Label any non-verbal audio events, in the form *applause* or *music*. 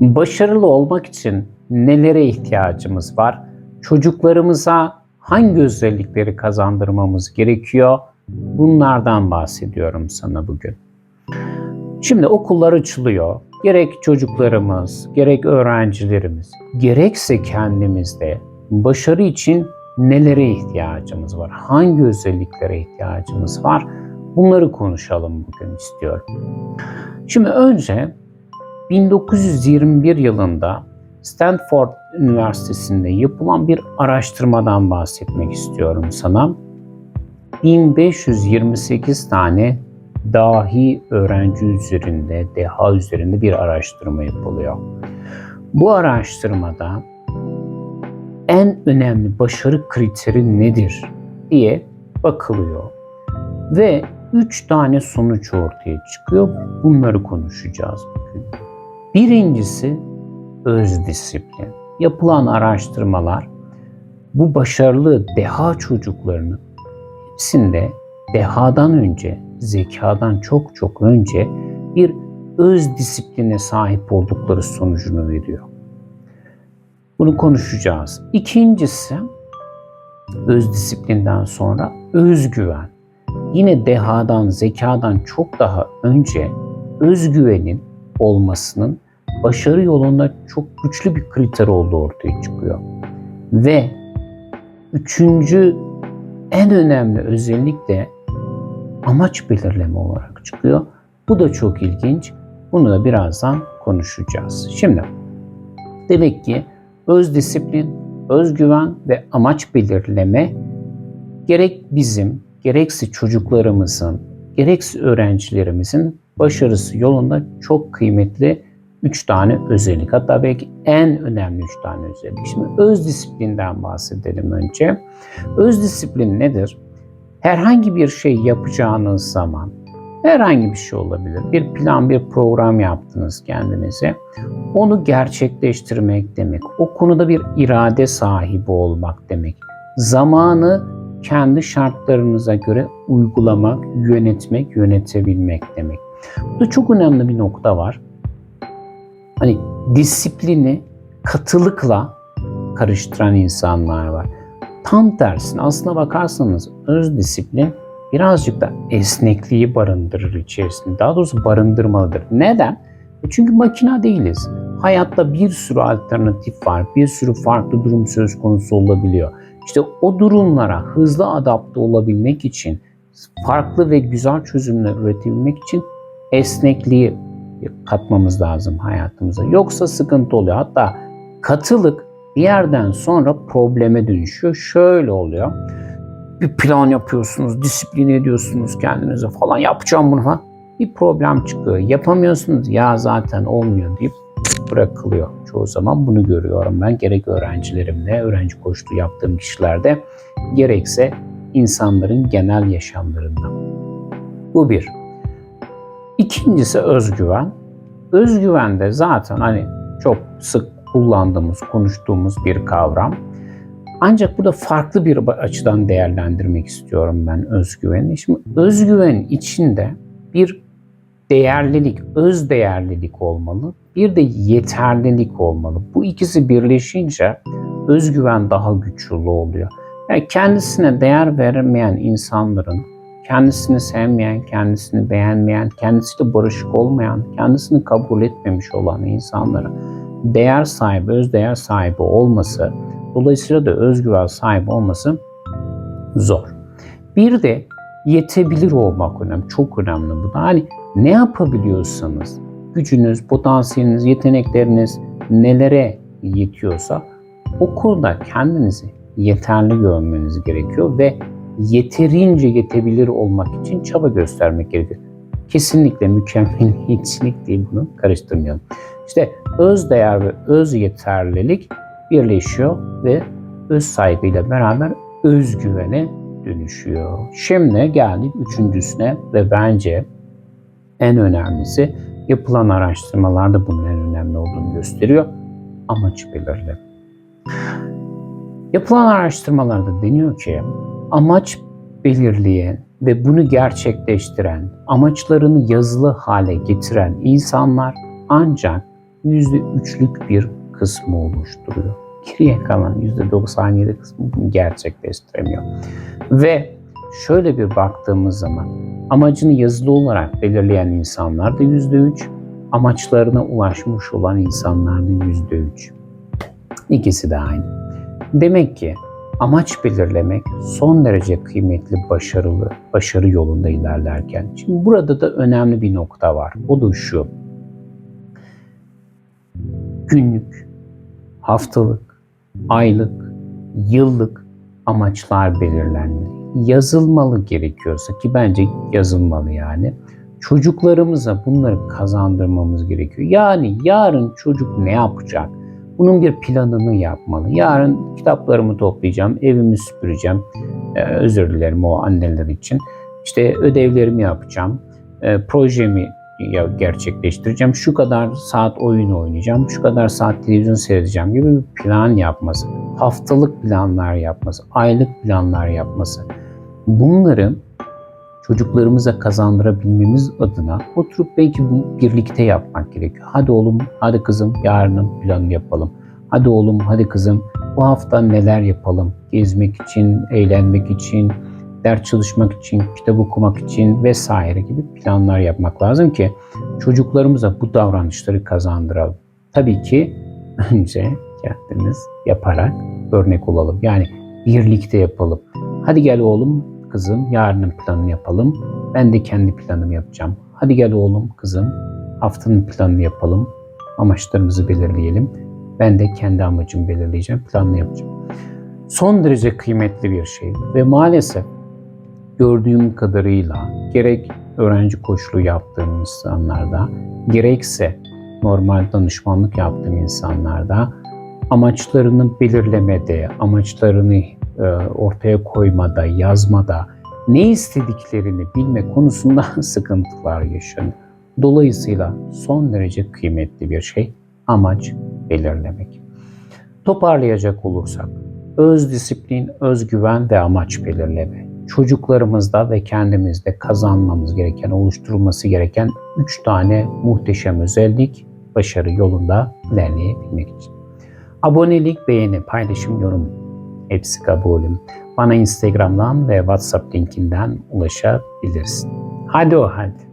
Başarılı olmak için nelere ihtiyacımız var? Çocuklarımıza hangi özellikleri kazandırmamız gerekiyor? Bunlardan bahsediyorum sana bugün. Şimdi okullar açılıyor. Gerek çocuklarımız, gerek öğrencilerimiz, gerekse kendimizde başarı için nelere ihtiyacımız var? Hangi özelliklere ihtiyacımız var? Bunları konuşalım bugün istiyorum. Şimdi önce 1921 yılında Stanford Üniversitesi'nde yapılan bir araştırmadan bahsetmek istiyorum sana. 1528 tane dahi öğrenci üzerinde, deha üzerinde bir araştırma yapılıyor. Bu araştırmada en önemli başarı kriteri nedir diye bakılıyor. Ve üç tane sonuç ortaya çıkıyor. Bunları konuşacağız bugün. Birincisi öz disiplin. Yapılan araştırmalar bu başarılı deha çocuklarının hepsinde dehadan önce, zekadan çok çok önce bir öz disipline sahip oldukları sonucunu veriyor. Bunu konuşacağız. İkincisi öz disiplinden sonra özgüven. Yine dehadan, zekadan çok daha önce özgüvenin olmasının başarı yolunda çok güçlü bir kriter olduğu ortaya çıkıyor. Ve üçüncü en önemli özellik de amaç belirleme olarak çıkıyor. Bu da çok ilginç. Bunu da birazdan konuşacağız. Şimdi demek ki öz disiplin, özgüven ve amaç belirleme gerek bizim, gerekse çocuklarımızın, gerekse öğrencilerimizin başarısı yolunda çok kıymetli üç tane özellik. Hatta belki en önemli üç tane özellik. Şimdi öz disiplinden bahsedelim önce. Öz disiplin nedir? Herhangi bir şey yapacağınız zaman, herhangi bir şey olabilir. Bir plan, bir program yaptınız kendinize. Onu gerçekleştirmek demek. O konuda bir irade sahibi olmak demek. Zamanı kendi şartlarınıza göre uygulamak, yönetmek, yönetebilmek demek. Burada çok önemli bir nokta var. Hani disiplini katılıkla karıştıran insanlar var. Tam tersine aslına bakarsanız öz disiplin birazcık da esnekliği barındırır içerisinde. Daha doğrusu barındırmalıdır. Neden? E çünkü makina değiliz. Hayatta bir sürü alternatif var. Bir sürü farklı durum söz konusu olabiliyor. İşte o durumlara hızlı adapte olabilmek için, farklı ve güzel çözümler üretebilmek için esnekliği katmamız lazım hayatımıza. Yoksa sıkıntı oluyor. Hatta katılık bir yerden sonra probleme dönüşüyor. Şöyle oluyor. Bir plan yapıyorsunuz, disiplin ediyorsunuz kendinize falan. Yapacağım bunu falan. Bir problem çıkıyor. Yapamıyorsunuz. Ya zaten olmuyor deyip bırakılıyor. Çoğu zaman bunu görüyorum ben. Gerek öğrencilerimle, öğrenci koştu yaptığım kişilerde, gerekse insanların genel yaşamlarında. Bu bir. İkincisi özgüven. Özgüven de zaten hani çok sık kullandığımız, konuştuğumuz bir kavram. Ancak burada farklı bir açıdan değerlendirmek istiyorum ben özgüveni. Şimdi özgüven içinde bir değerlilik, öz değerlilik olmalı. Bir de yeterlilik olmalı. Bu ikisi birleşince özgüven daha güçlü oluyor. Yani kendisine değer vermeyen insanların, kendisini sevmeyen, kendisini beğenmeyen, kendisiyle barışık olmayan, kendisini kabul etmemiş olan insanların değer sahibi, öz değer sahibi olması, dolayısıyla da özgüven sahibi olması zor. Bir de yetebilir olmak önemli. Çok önemli bu da. Hani ne yapabiliyorsanız, gücünüz, potansiyeliniz, yetenekleriniz nelere yetiyorsa o konuda kendinizi yeterli görmeniz gerekiyor ve yeterince yetebilir olmak için çaba göstermek gerekiyor. Kesinlikle mükemmeliyetçilik *laughs* değil bunu karıştırmayalım. İşte öz değer ve öz yeterlilik birleşiyor ve öz sahibiyle beraber özgüvene dönüşüyor. Şimdi geldik üçüncüsüne ve bence en önemlisi yapılan araştırmalarda bunun en önemli olduğunu gösteriyor. Amaç belirleme. Yapılan araştırmalarda deniyor ki amaç belirleyen ve bunu gerçekleştiren, amaçlarını yazılı hale getiren insanlar ancak %3'lük bir kısmı oluşturuyor. Geriye kalan %97 kısmı bunu gerçekleştiremiyor. Ve şöyle bir baktığımız zaman amacını yazılı olarak belirleyen insanlar da %3, amaçlarına ulaşmış olan insanlar da %3. İkisi de aynı. Demek ki amaç belirlemek son derece kıymetli, başarılı, başarı yolunda ilerlerken. Şimdi burada da önemli bir nokta var. O da şu. Günlük, haftalık, aylık, yıllık amaçlar belirlenmeli. Yazılmalı gerekiyorsa ki bence yazılmalı yani. Çocuklarımıza bunları kazandırmamız gerekiyor. Yani yarın çocuk ne yapacak? Bunun bir planını yapmalı. Yarın kitaplarımı toplayacağım, evimi süpüreceğim. Ee, özür dilerim o anneler için. İşte ödevlerimi yapacağım, e, projemi gerçekleştireceğim. Şu kadar saat oyun oynayacağım, şu kadar saat televizyon seyredeceğim gibi bir plan yapması. Haftalık planlar yapması, aylık planlar yapması. Bunları çocuklarımıza kazandırabilmemiz adına oturup belki bu birlikte yapmak gerekiyor. Hadi oğlum, hadi kızım yarının planını yapalım. Hadi oğlum, hadi kızım bu hafta neler yapalım? Gezmek için, eğlenmek için, ders çalışmak için, kitap okumak için vesaire gibi planlar yapmak lazım ki çocuklarımıza bu davranışları kazandıralım. Tabii ki *laughs* önce kendimiz yaparak örnek olalım. Yani birlikte yapalım. Hadi gel oğlum, kızım yarının planını yapalım. Ben de kendi planımı yapacağım. Hadi gel oğlum, kızım haftanın planını yapalım. Amaçlarımızı belirleyelim. Ben de kendi amacımı belirleyeceğim, planını yapacağım. Son derece kıymetli bir şey ve maalesef gördüğüm kadarıyla gerek öğrenci koçluğu yaptığım insanlarda gerekse normal danışmanlık yaptığım insanlarda amaçlarını belirlemede, amaçlarını e, ortaya koymada, yazmada, ne istediklerini bilme konusunda *laughs* sıkıntılar yaşanıyor. Dolayısıyla son derece kıymetli bir şey amaç belirlemek. Toparlayacak olursak, öz disiplin, özgüven ve amaç belirleme. Çocuklarımızda ve kendimizde kazanmamız gereken, oluşturulması gereken üç tane muhteşem özellik başarı yolunda ilerleyebilmek için. Abonelik, beğeni, paylaşım, yorum hepsi kabulüm. Bana Instagram'dan ve WhatsApp linkinden ulaşabilirsin. Hadi o halde.